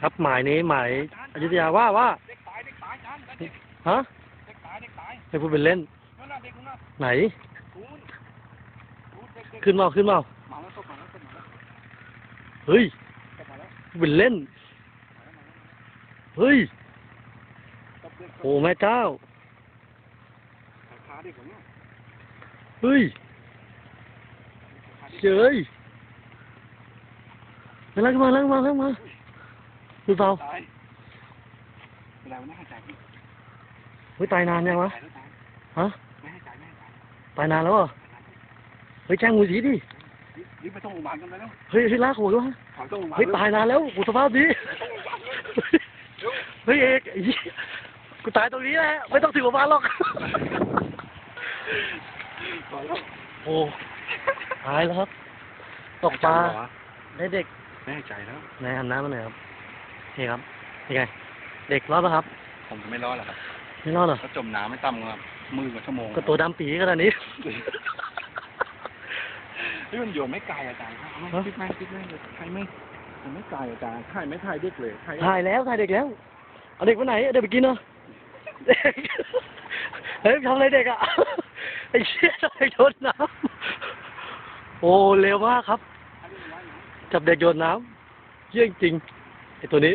ครับหมายนี้หมายอยุธยาว่าว่าเด็กตายเด็กตายจานเด็กฮะเด็กตายเด็กตายไม่พูดเป็นเล่นไหนขึ้นมาขึ้นมาเฮ้ยเป็นเล่นเฮ้ยโอ้แม่เจ้าเด็กคนเนี้ยเฮ้ยขาเด็กเจยไปลักมาลักมาลักมา ดูเปล่าตายเวลาไม่ให้จ่ายพี่เฮ้ยตายนานยังวะจ่ายแล้วจ่ายฮะไม่ให้จ่ายไม่ให้จ่ายตายนานแล้วเหรอ เฮ้ยแจ้งมูลทีดิรีบไปส่งโรงพยาบาลกันไปแล้วเฮ้ยเฮ้ยลากโหดวะขอส่งโรงพยาบาลเฮ้ยตายนานแล้วกูสภาพดีเฮ้ยเอกไอ้เหี้ยกูตายตรงนี้แหละไม่ต้องถึงโรงพยาบาลหรอกขอแล้วโอ้ตายแล้วครับ ตกปลาได้เด็กไม่ให้จ่ายแล้วในหันน้ำมาหน่อยครับ นี่ครับยังไง เด็กรอดปะครับ ผมจะไม่รอดหรอกครับไม่รอดเหรอก็จมน้ำไม่ต่ำกว่ามือกว่าชั่วโมงก็ตัวดำปีขนาดนี้ นี่มันโยนไม่ไกลอาจารย์ครับไม่คิดไม่คิดไม่ใครไม่มันไม่ไกลอาจารย์ถ่ายไม่ถ่ายเด็กเลยถ่ายถ่ายแล้วถ่ายเด็กแล้ว เอาเด็กไปไหนเอาเด็กไปกินเหรอเด็กเฮ้ยทำอะไรเด็กอะไอ้เชี่ยทำไมโยนน้ำโอ้เร็วมากครับ จับเด็กโยนน้ำเยี่ยงจริง ไอ้ตัวนี้